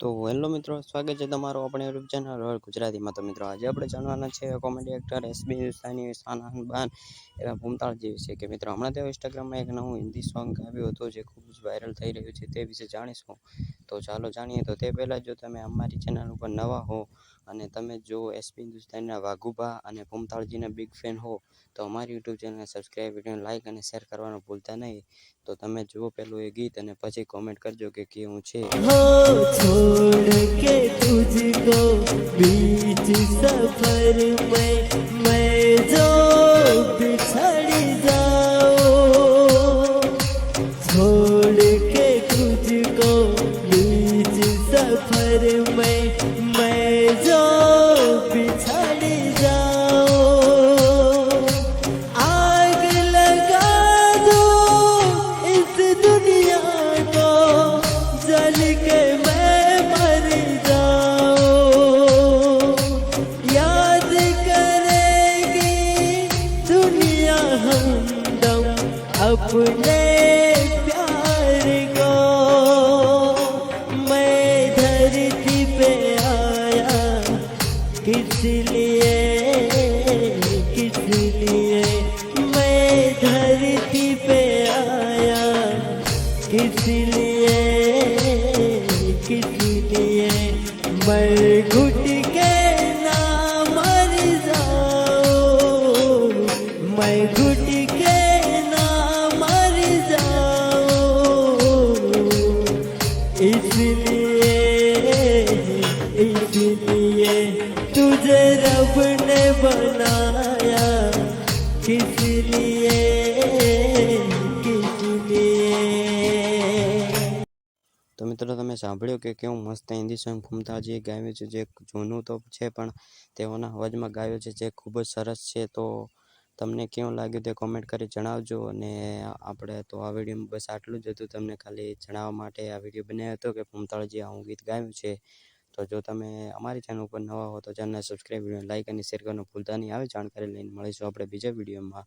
તો હેલો મિત્રો, સ્વાગત છે તમારું આપણે યુટ્યુબ ચેનલ રોયલ ગુજરાતીમાં તો મિત્રો, આજે આપણે જાણવાના છે કોમેડી એક્ટર એસબી હિન્દુસ્તાની સાનાન બાન એવા ભૂમતાળજી વિશે કે મિત્રો, હમણાં તેઓ ઇન્સ્ટાગ્રામમાં એક નવું હિન્દી સોંગ આવ્યું હતું જે ખૂબ જ વાયરલ થઈ રહ્યું છે તે વિશે જાણીશું. તો ચાલો જાણીએ. તો તે પહેલાં જો તમે અમારી ચેનલ ઉપર નવા હો અને તમે જો એસબી હિન્દુસ્તાનીના વાઘુભા અને ભૂમતાળજીના બિગ ફેન હો, તો અમારી યુટ્યુબ ચેનલને સબસ્ક્રાઈબ વીડિયો લાઇક અને શેર કરવાનું ભૂલતા નહીં. તો તમે જુઓ પહેલું એ ગીત અને પછી કોમેન્ટ કરજો કે કેવું છે 你会 हमदम अपने प्यार को। मैं धरती पे आया, किस लिए किस लिए? मैं धरती पे आया, किस लिए किस लिए? मैं घुट मैं घुट के ना मर जाऊं इसलिए इसलिए तुझे रब ने बनाया किस लिए किस लिए તો મિત્રો તમે સાંભળ્યું કે કેવું મસ્ત હિન્દી સોંગ ભૂમતાળજીએ ગાયું છે જે જૂનું તો છે પણ તેઓના અવાજમાં ગાયું છે જે ખૂબ જ સરસ છે તો તમને કેવું લાગ્યું તે કોમેન્ટ કરી જણાવજો અને આપણે તો આ વિડીયોમાં બસ આટલું જ હતું. તમને ખાલી જણાવવા માટે આ વીડિયો બનાવ્યો હતો કે ભૂમતાળજીએ હું ગીત ગાયું છે. તો જો તમે અમારી ચેનલ ઉપર નવા હો તો ચેનલને સબસ્ક્રાઈબ લાઇક અને શેર કરવાનું ભૂલતા નહીં. આવી જાણકારી લઈને મળીશું આપણે બીજા વિડીયોમાં